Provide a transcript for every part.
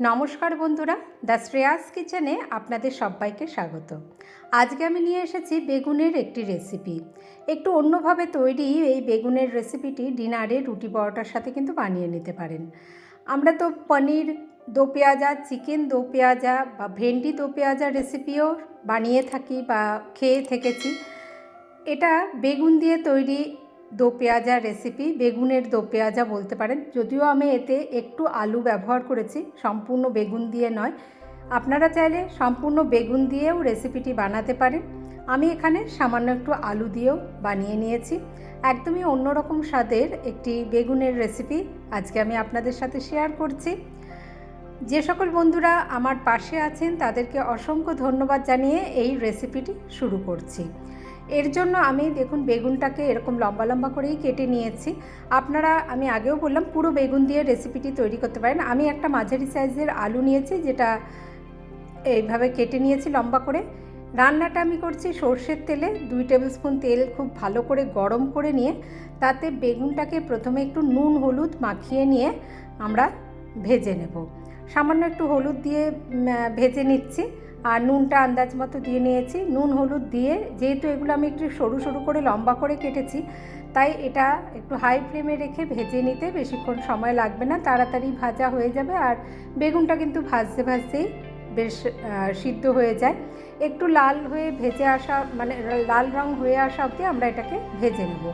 নমস্কার বন্ধুরা, দ্য শ্রেয়াস কিচেনে আপনাদের সবাইকে স্বাগত। আজকে আমি নিয়ে এসেছি বেগুনের একটি রেসিপি। একটু অন্যভাবে তৈরি এই বেগুনের রেসিপিটি ডিনারে রুটি পরোটার সাথে কিন্তু বানিয়ে নিতে পারেন। আমরা তো পনির, দো পেঁয়াজা, চিকেন দো পেঁয়াজা বা ভেন্ডি দো পেঁয়াজা রেসিপিও বানিয়ে থাকি বা খেয়ে থেকেছি। এটা বেগুন দিয়ে তৈরি দো পেঁয়াজা রেসিপি বেগুনের দো পেঁয়াজা বলতে পারেন। যদিও আমি এতে একটু আলু ব্যবহার করেছি, সম্পূর্ণ বেগুন দিয়ে নয়। আপনারা চাইলে সম্পূর্ণ বেগুন দিয়েও রেসিপিটি বানাতে পারেন। আমি এখানে সামান্য একটু আলু দিয়েও বানিয়ে নিয়েছি। একদমই অন্যরকম স্বাদের একটি বেগুনের রেসিপি আজকে আমি আপনাদের সাথে শেয়ার করছি। যে সকল বন্ধুরা আমার পাশে আছেন, তাদেরকে অসংখ্য ধন্যবাদ জানিয়ে এই রেসিপিটি শুরু করছি। এর জন্য আমি দেখুন বেগুনটাকে এরকম লম্বা লম্বা করেই কেটে নিয়েছি। আপনারা, আমি আগেও বললাম, পুরো বেগুন দিয়ে রেসিপিটি তৈরি করতে পারেন। আমি একটা মাঝারি সাইজের আলু নিয়েছি, যেটা এইভাবে কেটে নিয়েছি লম্বা করে। রান্নাটা আমি করছি সর্ষের তেলে, দুই টেবিল স্পুন তেল খুব ভালো করে গরম করে নিয়ে, তাতে বেগুনটাকে প্রথমে একটু নুন, হলুদ মাখিয়ে নিয়ে আমরা ভেজে নেব। সামান্য একটু হলুদ দিয়ে ভেজে নিচ্ছি। আর নুনটা আন্দাজ মতো দিয়ে নিয়েছি। নুন, হলুদ দিয়ে যেহেতু এগুলো আমি একটু সরু সরু করে লম্বা করে কেটেছি, তাই এটা একটু হাই ফ্লেমে রেখে ভেজে নিতে বেশিক্ষণ সময় লাগবে না। তাড়াতাড়ি ভাজা হয়ে যাবে আর বেগুনটা কিন্তু ভাজতে ভাজতেই বেশ সিদ্ধ হয়ে যায়। একটু লাল হয়ে ভেজে আসা মানে লাল রং হয়ে আসা অবধি আমরা এটাকে ভেজে নেব।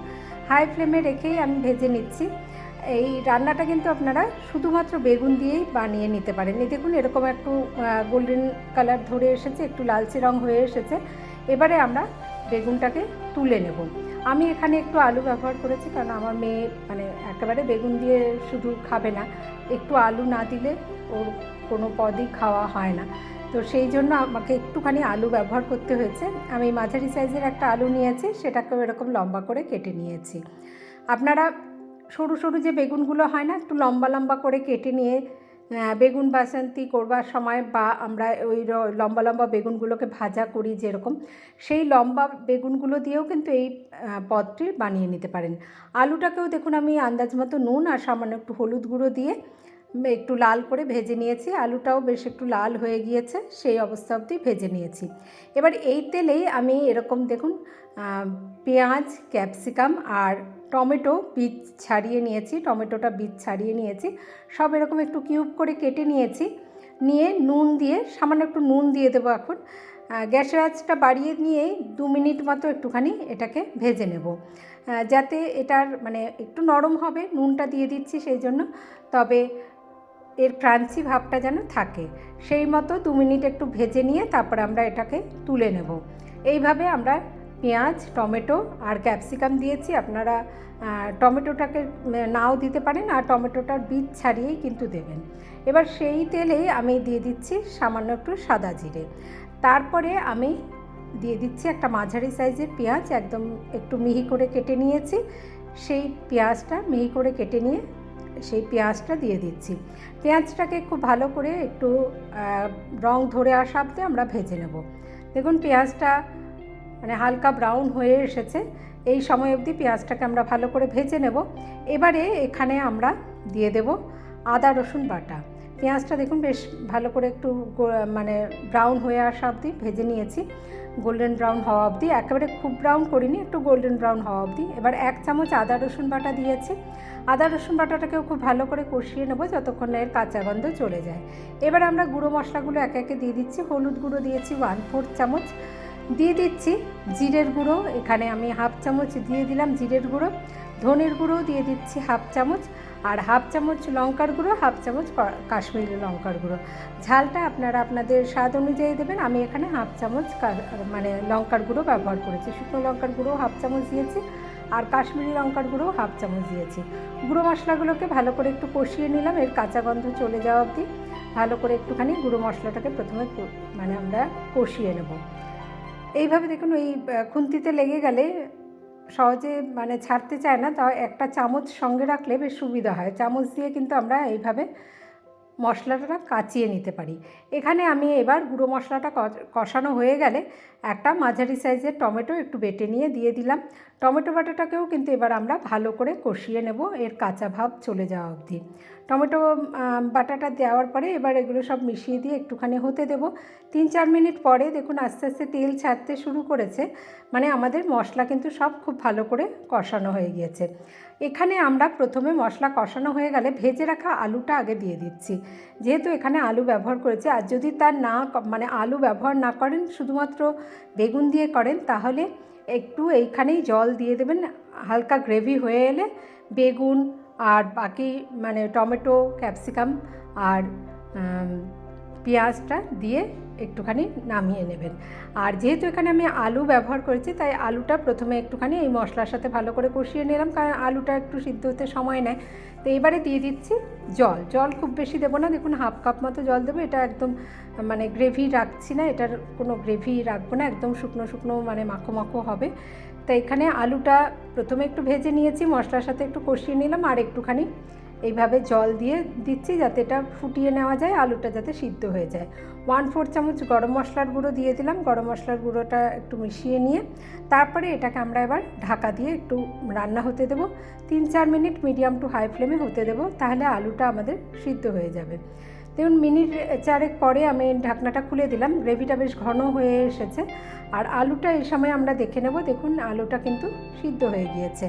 হাই ফ্লেমে রেখেই আমি ভেজে নিচ্ছি। এই রান্নাটা কিন্তু আপনারা শুধুমাত্র বেগুন দিয়েই বানিয়ে নিতে পারেন। এই দেখুন, এরকম একটু গোল্ডেন কালার ধরে এসেছে, একটু লালচে রং হয়ে এসেছে। এবারে আমরা বেগুনটাকে তুলে নেব। আমি এখানে একটু আলু ব্যবহার করেছি, কারণ আমার মেয়ে মানে একেবারে বেগুন দিয়ে শুধু খাবে না। একটু আলু না দিলে ওর কোনো পদই খাওয়া হয় না। তো সেই জন্য আমাকে একটুখানি আলু ব্যবহার করতে হয়েছে। আমি মাঝারি সাইজের একটা আলু নিয়েছি, সেটাকেও এরকম লম্বা করে কেটে নিয়েছি। আপনারা সরু সরু যে বেগুনগুলো হয় না, একটু লম্বা লম্বা করে কেটে নিয়ে বেগুন বাসন্তী করবার সময় বা আমরা ওই লম্বা লম্বা বেগুনগুলোকে ভাজা করি যেরকম, সেই লম্বা বেগুনগুলো দিয়েও কিন্তু এই পদটি বানিয়ে নিতে পারেন। আলুটাকেও দেখুন আমি আন্দাজ মতো নুন আর সামান্য একটু হলুদ গুঁড়ো দিয়ে একটু লাল করে ভেজে নিয়েছি। আলুটাও বেশ একটু লাল হয়ে গিয়েছে, সেই অবস্থা অবধি ভেজে নিয়েছি। এবার এই তেলেই আমি এরকম দেখুন পেঁয়াজ, ক্যাপসিকাম আর টমেটো বীজ ছাড়িয়ে নিয়েছি, টমেটোটা বীজ ছাড়িয়ে নিয়েছি। সব এরকম একটু কিউব করে কেটে নিয়েছি। নিয়ে নুন দিয়ে, সামান্য একটু নুন দিয়ে দেবো এখন। গ্যাসের আঁচটা বাড়িয়ে নিয়েই দু মিনিট মতো একটুখানি এটাকে ভেজে নেব। যাতে এটার মানে একটু নরম হবে, নুনটা দিয়ে দিচ্ছি সেই জন্য। তবে এর ক্রাঞ্চি ভাবটা যেন থাকে। সেই মতো দু মিনিট একটু ভেজে নিয়ে তারপর আমরা এটাকে তুলে নেব। এইভাবে আমরা পেঁয়াজ, টমেটো আর ক্যাপসিকাম দিয়েছি। আপনারা টমেটোটাকে নাও দিতে পারেন আর টমেটোটার বীজ ছাড়িয়েই কিন্তু দেবেন। এবার সেই তেলেই আমি দিয়ে দিচ্ছি সামান্য একটু সাদা জিরে। তারপরে আমি দিয়ে দিচ্ছি একটা মাঝারি সাইজের পেঁয়াজ, একদম একটু মিহি করে কেটে নিয়েছি। সেই পেঁয়াজটা মিহি করে কেটে নিয়ে সেই পেঁয়াজটা দিয়ে দিচ্ছি। পেঁয়াজটাকে খুব ভালো করে একটু রং ধরে আসা অবধি আমরা ভেজে নেব। দেখুন পেঁয়াজটা মানে হালকা ব্রাউন হয়ে এসেছে। এই সময় অবধি পেঁয়াজটাকে আমরা ভালো করে ভেজে নেব। এবারে এখানে আমরা দিয়ে দেব আদা রসুন বাটা। পেঁয়াজটা দেখুন, বেশ ভালো করে একটু মানে ব্রাউন হয়ে আসা অবধি ভেজে নিয়েছি। গোল্ডেন ব্রাউন হওয়া অবধি, একেবারে খুব ব্রাউন করিনি, একটু গোল্ডেন ব্রাউন হওয়া অবধি। এবার এক চামচ আদা রসুন বাটা দিয়েছি। আদা রসুন বাটাটাকেও খুব ভালো করে কষিয়ে নেব যতক্ষণ না এর কাঁচা গন্ধ চলে যায়। এবার আমরা গুঁড়ো মশলাগুলো একে একে দিয়ে দিচ্ছি। হলুদ গুঁড়ো দিয়েছি ওয়ান ফোর চামচ। দিয়ে দিচ্ছি জিরের গুঁড়ো, এখানে আমি হাফ চামচ দিয়ে দিলাম জিরের গুঁড়ো। ধনের গুঁড়ো দিয়ে দিচ্ছি হাফ চামচ। আর হাফ চামচ লঙ্কার গুঁড়ো, হাফ চামচ কাশ্মীরি লঙ্কার গুঁড়ো। ঝালটা আপনারা আপনাদের স্বাদ অনুযায়ী দেবেন। আমি এখানে হাফ চামচ মানে লঙ্কার গুঁড়ো ব্যবহার করেছি। শুকনো লঙ্কার গুঁড়ো হাফ চামচ দিয়েছি আর কাশ্মীরি লঙ্কার গুঁড়ো হাফ চামচ দিয়েছি। গুঁড়ো মশলাগুলোকে ভালো করে একটু কষিয়ে নিলাম। এর কাঁচা গন্ধ চলে যাওয়া অবধি ভালো করে একটুখানি গুঁড়ো মশলাটাকে প্রথমে মানে আমরা কষিয়ে নেব। এইভাবে দেখুন, ওই খুন্তিতে লেগে গেলে সহজে মানে ছাড়তে চায় না, তাও একটা চামচ সঙ্গে রাখলে বেশ সুবিধা হয়। চামচ দিয়ে কিন্তু আমরা এইভাবে মশলাটা কাচিয়ে নিতে পারি। এখানে আমি এবার গুঁড়ো মশলাটা কষানো হয়ে গেলে একটা মাঝারি সাইজের টমেটো একটু বেটে নিয়ে দিয়ে দিলাম। টমেটো বাটাটাকেও কিন্তু এবার আমরা ভালো করে কষিয়ে নেব, এর কাঁচা ভাব চলে যাওয়া অবধি। টমেটো বাটাটা দেওয়ার পরে এবার এগুলো সব মিশিয়ে দিয়ে একটুখানি হতে দেব। তিন চার মিনিট পরে দেখুন আস্তে আস্তে তেল ছাড়তে শুরু করেছে মানে আমাদের মশলা কিন্তু সব খুব ভালো করে কষানো হয়ে গিয়েছে। এখানে আমরা প্রথমে মশলা কষানো হয়ে গেলে ভেজে রাখা আলুটা আগে দিয়ে দিচ্ছি। যেহেতু এখানে আলু ব্যবহার করেছি, আর যদি তার না মানে আলু ব্যবহার না করেন, শুধুমাত্র বেগুন দিয়ে করেন, তাহলে একটু এইখানেই জল দিয়ে দেবেন, হালকা গ্রেভি হয়ে এলে বেগুন আর বাকি মানে টমেটো ক্যাপসিকাম আর পেঁয়াজটা দিয়ে একটুখানি নামিয়ে নেবেন। আর যেহেতু এখানে আমি আলু ব্যবহার করেছি, তাই আলুটা প্রথমে একটুখানি এই মশলার সাথে ভালো করে কষিয়ে নিলাম, কারণ আলুটা একটু সিদ্ধ হতে সময় নেয়। তো এবারে দিয়ে দিচ্ছি জল। জল খুব বেশি দেবো না, দেখুন হাফ কাপ মতো জল দেবো। এটা একদম মানে গ্রেভি রাখছি না, এটার কোনো গ্রেভি রাখব না, একদম শুকনো শুকনো মানে মাখো মাখো হবে। তো এখানে আলুটা প্রথমে একটু ভেজে নিয়েছি, মশলার সাথে একটু কষিয়ে নিলাম, আর একটুখানি এইভাবে জল দিয়ে দিচ্ছি যাতে এটা ফুটিয়ে নেওয়া যায়, আলুটা যাতে সিদ্ধ হয়ে যায়। ওয়ান ফোর চামচ গরম মশলার গুঁড়ো দিয়ে দিলাম। গরম মশলার গুঁড়োটা একটু মিশিয়ে নিয়ে, তারপরে এটাকে আমরা এবার ঢাকা দিয়ে একটু রান্না হতে দেবো। তিন চার মিনিট মিডিয়াম টু হাই ফ্লেমে হতে দেবো, তাহলে আলুটা আমাদের সিদ্ধ হয়ে যাবে। দেখুন, মিনিট চারেক পরে আমি ঢাকনাটা খুলে দিলাম। গ্রেভিটা বেশ ঘন হয়ে এসেছে। আর আলুটা এই সময় আমরা দেখে নেব। দেখুন, আলুটা কিন্তু সিদ্ধ হয়ে গিয়েছে।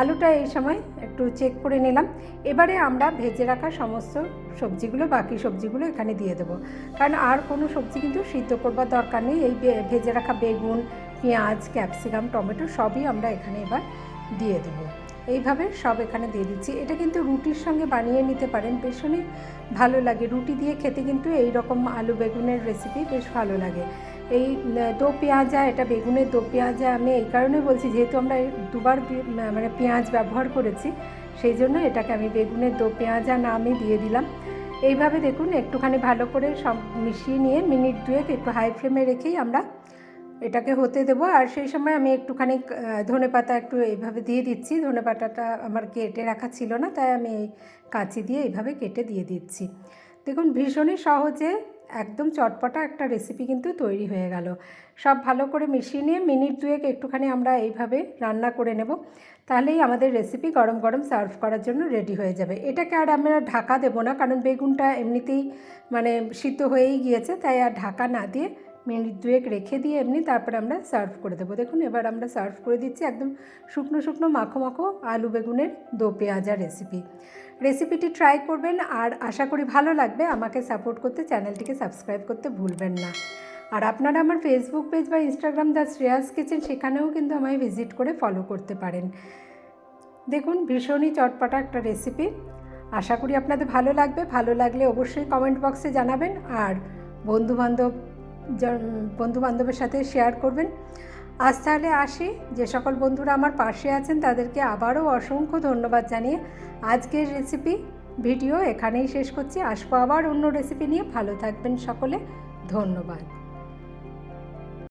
আলুটা এই সময় একটু চেক করে নিলাম। এবারে আমরা ভেজে রাখা সমস্ত সবজিগুলো, বাকি সবজিগুলো এখানে দিয়ে দেবো। কারণ আর কোনো সবজি কিন্তু সিদ্ধ করবার দরকার নেই। এই ভেজে রাখা বেগুন, পেঁয়াজ, ক্যাপসিকাম, টমেটো সবই আমরা এখানে এবার দিয়ে দেবো। এইভাবে সব এখানে দিয়ে দিচ্ছি। এটা কিন্তু রুটির সঙ্গে বানিয়ে নিতে পারেন ভীষণই ভালো লাগে। রুটি দিয়ে খেতে কিন্তু এই রকম আলু বেগুনের রেসিপি বেশ ভালো লাগে। এই দো পেঁয়াজা, এটা বেগুনের দো পেঁয়াজা, আমি এই কারণে বলছি যেহেতু আমরা দুবার মানে পেঁয়াজ ব্যবহার করেছি, সেই জন্য এটাকে আমি বেগুনের দো পেঁয়াজা নামে দিয়ে দিলাম। এইভাবে দেখুন, একটুখানি ভালো করে সব মিশিয়ে নিয়ে মিনিট দুয়েক একটু হাই ফ্লেমে রেখেই আমরা এটাকে হতে দেবো। আর সেই সময় আমি একটুখানি ধনে পাতা একটু এইভাবে দিয়ে দিচ্ছি। ধনে পাতাটা আমার কেটে রাখা ছিল না, তাই আমি এই কাঁচি দিয়ে এইভাবে কেটে দিয়ে দিচ্ছি। দেখুন, ভীষণই সহজে, একদম চটপটা একটা রেসিপি কিন্তু তৈরি হয়ে গেল। সব ভালো করে মিশিয়ে নিয়ে মিনিট দুয়েক একটুখানি আমরা এইভাবে রান্না করে নেব। তাহলেই আমাদের রেসিপি গরম গরম সার্ভ করার জন্য রেডি হয়ে যাবে। এটাকে আর আমরা ঢাকা দেবো না, কারণ বেগুনটা এমনিতেই মানে সিদ্ধ হয়েই গিয়েছে, তাই আর ঢাকা না দিয়ে মিনিট দুয়েক রেখে দিয়ে এমনি তারপরে আমরা সার্ভ করে দেবো। দেখুন, এবার আমরা সার্ভ করে দিচ্ছি একদম শুকনো শুকনো মাখো মাখো আলু বেগুনের দো পেঁয়াজা রেসিপি রেসিপিটি ট্রাই করবেন আর আশা করি ভালো লাগবে। আমাকে সাপোর্ট করতে চ্যানেলটিকে সাবস্ক্রাইব করতে ভুলবেন না। আর আপনারা আমার ফেসবুক পেজ বা ইনস্টাগ্রাম দ্য শ্রেয়াস কিচেন সেখানেও কিন্তু আমায় ভিজিট করে ফলো করতে পারেন। দেখুন, ভীষণই চটপটা একটা রেসিপি আশা করি আপনাদের ভালো লাগবে। ভালো লাগলে অবশ্যই কমেন্ট বক্সে জানাবেন। আর বন্ধুবান্ধব বন্ধু বান্ধবের সাথে শেয়ার করবেন। আজ তাহলে আসি। যে সকল বন্ধুরা আমার পাশে আছেন, তাদেরকে আবারও অসংখ্য ধন্যবাদ জানিয়ে আজকের রেসিপি ভিডিও এখানেই শেষ করছি। আসব আবার অন্য রেসিপি নিয়ে। ভালো থাকবেন সকলে। ধন্যবাদ।